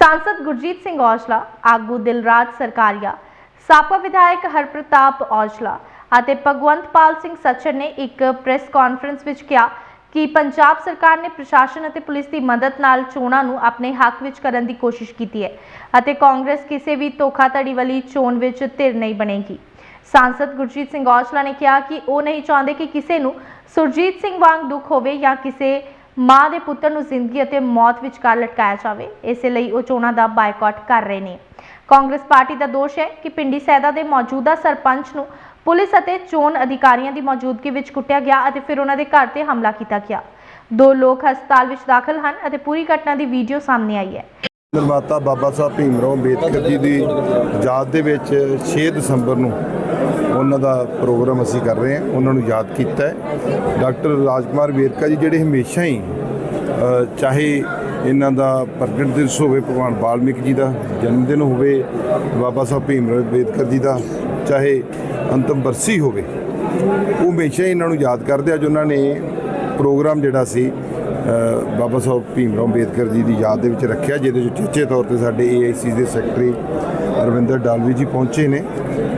ਸਾਂਸਦ ਗੁਰਜੀਤ ਸਿੰਘ ਔਜਲਾ ਆਗੂ ਦਿਲਰਾਜ ਸਰਕਾਰੀਆ ਸਾਬਕਾ ਵਿਧਾਇਕ ਹਰਪ੍ਰਤਾਪ ਔਜਲਾ ਅਤੇ ਭਗਵੰਤਪਾਲ ਸਿੰਘ ਸੱਚਰ ਨੇ ਇੱਕ ਪ੍ਰੈਸ ਕਾਨਫਰੰਸ ਵਿੱਚ ਕਿਹਾ ਕਿ ਪੰਜਾਬ ਸਰਕਾਰ ਨੇ ਪ੍ਰਸ਼ਾਸਨ ਅਤੇ ਪੁਲਿਸ ਦੀ ਮਦਦ ਨਾਲ ਚੋਣਾਂ ਨੂੰ ਆਪਣੇ ਹੱਕ ਵਿੱਚ ਕਰਨ ਦੀ ਕੋਸ਼ਿਸ਼ ਕੀਤੀ ਹੈ ਅਤੇ ਕਾਂਗਰਸ ਕਿਸੇ ਵੀ ਧੋਖਾਧੜੀ ਵਾਲੀ ਚੋਣ ਵਿੱਚ ਧਿਰ ਨਹੀਂ ਬਣੇਗੀ ਸਾਂਸਦ ਗੁਰਜੀਤ ਸਿੰਘ ਔਜਲਾ ਨੇ ਕਿਹਾ ਕਿ ਉਹ ਨਹੀਂ ਚਾਹੁੰਦੇ ਕਿ ਕਿਸੇ ਨੂੰ ਸੁਰਜੀਤ ਸਿੰਘ ਵਾਂਗ ਦੁੱਖ ਹੋਵੇ ਜਾਂ ਕਿਸੇ ਮਾਂ ਦੇ ਪੁੱਤਰ ਨੂੰ ਜ਼ਿੰਦਗੀ ਅਤੇ ਮੌਤ ਵਿਚਕਾਰ ਲਟਕਾਇਆ ਜਾਵੇ, ਇਸੇ ਲਈ ਉਹ ਚੋਣਾਂ ਦਾ ਬਾਈਕਾਟ ਕਰ ਰਹੇ ਨੇ। ਕਾਂਗਰਸ ਪਾਰਟੀ ਦਾ ਦੋਸ਼ ਹੈ ਕਿ ਪਿੰਡੀ ਸੈਦਾ ਦੇ ਮੌਜੂਦਾ ਸਰਪੰਚ ਨੂੰ ਪੁਲਿਸ ਅਤੇ ਚੋਣ ਅਧਿਕਾਰੀਆਂ ਦੀ ਮੌਜੂਦਗੀ ਵਿੱਚ ਕੁੱਟਿਆ ਗਿਆ ਅਤੇ ਫਿਰ ਉਹਨਾਂ ਦੇ ਘਰ ਤੇ ਹਮਲਾ ਕੀਤਾ ਗਿਆ। ਦੋ ਲੋਕ ਹਸਪਤਾਲ ਵਿੱਚ ਦਾਖਲ ਹਨ ਅਤੇ ਪੂਰੀ ਘਟਨਾ ਦੀ ਵੀਡੀਓ ਸਾਹਮਣੇ ਆਈ ਹੈ। ਨਿਰਮਾਤਾ ਬਾਬਾ ਸਾਹਿਬ ਭੀਮਰਾਓ ਅੰਬੇਦਕਰ ਜੀ ਦੀ ਯਾਦ ਦੇ ਵਿੱਚ 6 ਦਸੰਬਰ ਨੂੰ ਉਹਨਾਂ ਦਾ ਪ੍ਰੋਗਰਾਮ ਅਸੀਂ ਕਰ ਰਹੇ ਹਾਂ, ਉਹਨਾਂ ਨੂੰ ਯਾਦ ਕੀਤਾ ਹੈ। ਡਾਕਟਰ ਰਾਜਕੁਮਾਰ ਵੇਰਕਾ ਜੀ ਜਿਹੜੇ ਹਮੇਸ਼ਾ ਹੀ ਚਾਹੇ ਇਹਨਾਂ ਦਾ ਪ੍ਰਗਟ ਦਿਵਸ ਹੋਵੇ, ਭਗਵਾਨ ਵਾਲਮੀਕ ਜੀ ਦਾ ਜਨਮ ਦਿਨ ਹੋਵੇ, ਬਾਬਾ ਸਾਹਿਬ ਭੀਮਰਾਓ ਅੰਬੇਦਕਰ ਜੀ ਦਾ, ਚਾਹੇ ਅੰਤਮ ਬਰਸੀ ਹੋਵੇ, ਉਹ ਹਮੇਸ਼ਾ ਹੀ ਇਹਨਾਂ ਨੂੰ ਯਾਦ ਕਰਦੇ ਅੱਜ ਉਹਨਾਂ ਨੇ ਪ੍ਰੋਗਰਾਮ ਜਿਹੜਾ ਸੀ ਬਾਬਾ ਸਾਹਿਬ ਭੀਮਰਾਓ ਅੰਬੇਦਕਰ ਜੀ ਦੀ ਯਾਦ ਦੇ ਵਿੱਚ ਰੱਖਿਆ ਜਿਹਦੇ ਵਿੱਚ ਚੇਚੇ ਤੌਰ ਤੇ ਸਾਡੇ ਏਆਈਸੀ ਦੇ ਸੈਕਟਰੀ ਅਰਵਿੰਦਰ ਡਾਲਵੀ ਜੀ ਪਹੁੰਚੇ ਨੇ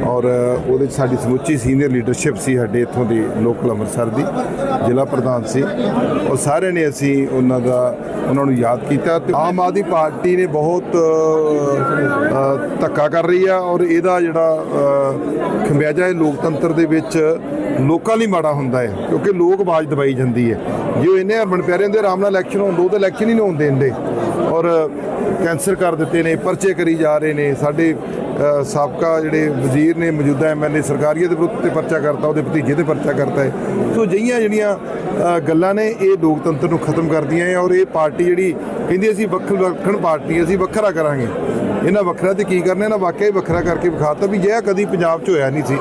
ਔਰ ਉਹਦੇ 'ਚ ਸਾਡੀ ਸਮੁੱਚੀ ਸੀਨੀਅਰ ਲੀਡਰਸ਼ਿਪ ਸੀ ਸਾਡੇ ਇੱਥੋਂ ਦੀ ਲੋਕਲ ਅੰਮ੍ਰਿਤਸਰ ਦੀ ਜ਼ਿਲ੍ਹਾ ਪ੍ਰਧਾਨ ਸੀ। ਔਰ ਸਾਰਿਆਂ ਨੇ ਅਸੀਂ ਉਹਨਾਂ ਦਾ ਉਹਨਾਂ ਨੂੰ ਯਾਦ ਕੀਤਾ ਤੇ ਆਮ ਆਦਮੀ ਪਾਰਟੀ ਨੇ ਬਹੁਤ ਧੱਕਾ ਕਰ ਰਹੀ ਆ ਔਰ ਇਹਦਾ ਜਿਹੜਾ ਅ, ਖਮਿਆਜਾ ਹੈ ਲੋਕਤੰਤਰ ਦੇ ਵਿੱਚ ਲੋਕਾਂ ਲਈ ਮਾੜਾ ਹੁੰਦਾ ਹੈ ਕਿਉਂਕਿ ਲੋਕ ਆਵਾਜ਼ ਦਬਾਈ ਜਾਂਦੀ ਹੈ। ਜੇ ਉਹ ਇੰਨੇ ਹਰਮਨ ਪਿਆਰੇ ਦੇ ਆਰਾਮ ਨਾਲ ਇਲੈਕਸ਼ਨ ਹੋਣ, ਦੋ ਤਾਂ ਇਲੈਕਸ਼ਨ ਹੀ ਨਹੀਂ ਹੋਣ ਦੇਂਦੇ ਔਰ ਕੈਂਸਰ ਕਰ ਦਿੱਤੇ ਨੇ, ਪਰਚੇ ਕਰੀ ਜਾ ਰਹੇ ਨੇ। ਸਾਡੇ ਸਾਬਕਾ ਜਿਹੜੇ ਵਜ਼ੀਰ ਨੇ, ਮੌਜੂਦਾ ਐਮਐਲਏ ਸਰਕਾਰੀਆ ਦੇ ਵਿਰੁੱਧ ਤੇ ਪਰਚਾ ਕਰਤਾ, ਉਹਦੇ ਭਤੀਜੇ ਤੇ ਪਰਚਾ ਕਰਤਾ ਹੈ। ਸੋ ਜਿਹੀਆਂ ਜਿਹੜੀਆਂ ਗੱਲਾਂ ਨੇ, ਇਹ ਲੋਕਤੰਤਰ ਨੂੰ ਖਤਮ ਕਰਦੀਆਂ ਹੈ ਔਰ ਇਹ ਪਾਰਟੀ ਜਿਹੜੀ ਕਹਿੰਦੀ ਅਸੀਂ ਵੱਖ, ਵੱਖਣ ਪਾਰਟੀ ਅਸੀਂ ਵੱਖਰਾ ਕਰਾਂਗੇ। ਇਹਨਾਂ ਵੱਖਰਾ ਤੇ ਕੀ ਕਰਨਾ, ਇਹਨਾਂ ਵਾਕਿਆ ਹੀ ਵੱਖਰਾ ਕਰਕੇ ਵਿਖਾਤਾ ਵੀ ਜਿਹਾ ਕਦੀ ਪੰਜਾਬ 'ਚ ਹੋਇਆ ਨਹੀਂ ਸੀ।